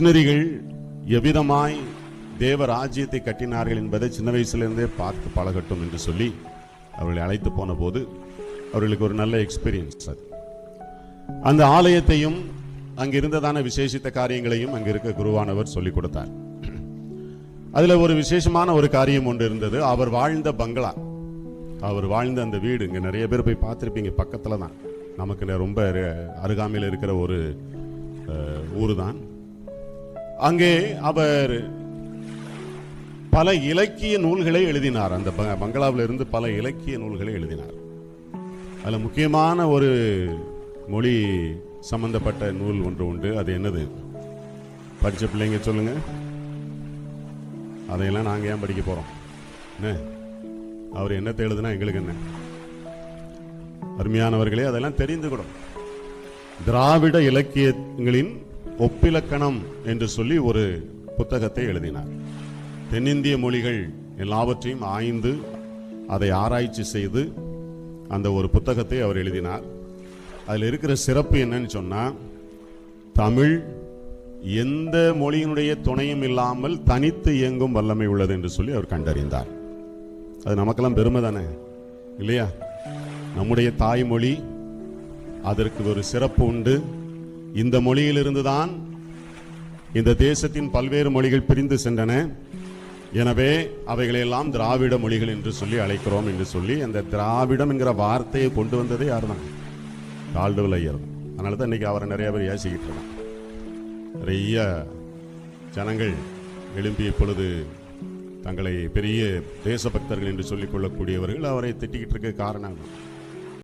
மிஷினரிகள் எவ்விதமாய் தேவ ராஜ்யத்தை கட்டினார்கள் என்பதை சின்ன வயசுலேருந்தே பார்த்து பழகட்டும் என்று சொல்லி அவர்களை அழைத்து போன போது அவர்களுக்கு ஒரு நல்ல எக்ஸ்பீரியன்ஸ் அது. அந்த ஆலயத்தையும் அங்கிருந்ததான விசேஷித்த காரியங்களையும் அங்கே இருக்க குருவானவர் சொல்லிக் கொடுத்தார். அதில் ஒரு விசேஷமான ஒரு காரியம் ஒன்று இருந்தது. அவர் வாழ்ந்த பங்களா. அவர் வாழ்ந்த அந்த வீடு இங்கே நிறைய பேர் போய் பார்த்துருப்பீங்க பக்கத்தில் தான். நமக்கு ரொம்ப அருகாமையில் இருக்கிற ஒரு ஊர் தான் அங்கே அவர் பல இலக்கிய நூல்களை எழுதினார். அந்த ப- பங்களாவில் இருந்து பல இலக்கிய நூல்களை எழுதினார். அதில் முக்கியமான ஒரு மொழி சம்பந்தப்பட்ட நூல் ஒன்று உண்டு. அது என்னது? படித்த பிள்ளைங்க சொல்லுங்க. அதையெல்லாம் நாங்கள் ஏன் படிக்க போகிறோம் என்ன? அவர் என்னத்தை எழுதுனா எங்களுக்கு என்ன? அருமையானவர்களே அதெல்லாம் தெரிந்துக்கூடும் திராவிட இலக்கியங்களின் ஒப்பிலக்கணம் என்று சொல்லி ஒரு புத்தகத்தை எழுதினார். தென்னிந்திய மொழிகள் எல்லாவற்றையும் ஆய்ந்து அதை ஆராய்ச்சி செய்து அந்த ஒரு புத்தகத்தை அவர் எழுதினார். அதில் இருக்கிற சிறப்பு என்னன்னு சொன்னால் தமிழ் எந்த மொழியினுடைய துணையும் இல்லாமல் தனித்து இயங்கும் வல்லமை உள்ளது என்று சொல்லி அவர் கண்டறிந்தார். அது நமக்கெல்லாம் பெருமை தானே இல்லையா? நம்முடைய தாய்மொழி அதற்கு ஒரு சிறப்பு உண்டு. இந்த மொழியிலிருந்து தான் இந்த தேசத்தின் பல்வேறு மொழிகள் பிரிந்து சென்றன. எனவே அவைகளெல்லாம் திராவிட மொழிகள் என்று சொல்லி அழைக்கிறோம் என்று சொல்லி அந்த திராவிடம் என்கிற வார்த்தையை கொண்டு வந்ததே யார் தான் கால்டுவல் ஐயர். அதனால தான் இன்னைக்கு அவரை நிறைய பேர் யாசிக்கிட்டு இருக்கான் நிறைய ஜனங்கள் எழும்பி இப்பொழுது தங்களை பெரிய தேசபக்தர்கள் என்று சொல்லிக் கொள்ளக்கூடியவர்கள் அவரை திட்டிக்கிட்டு இருக்க காரணம்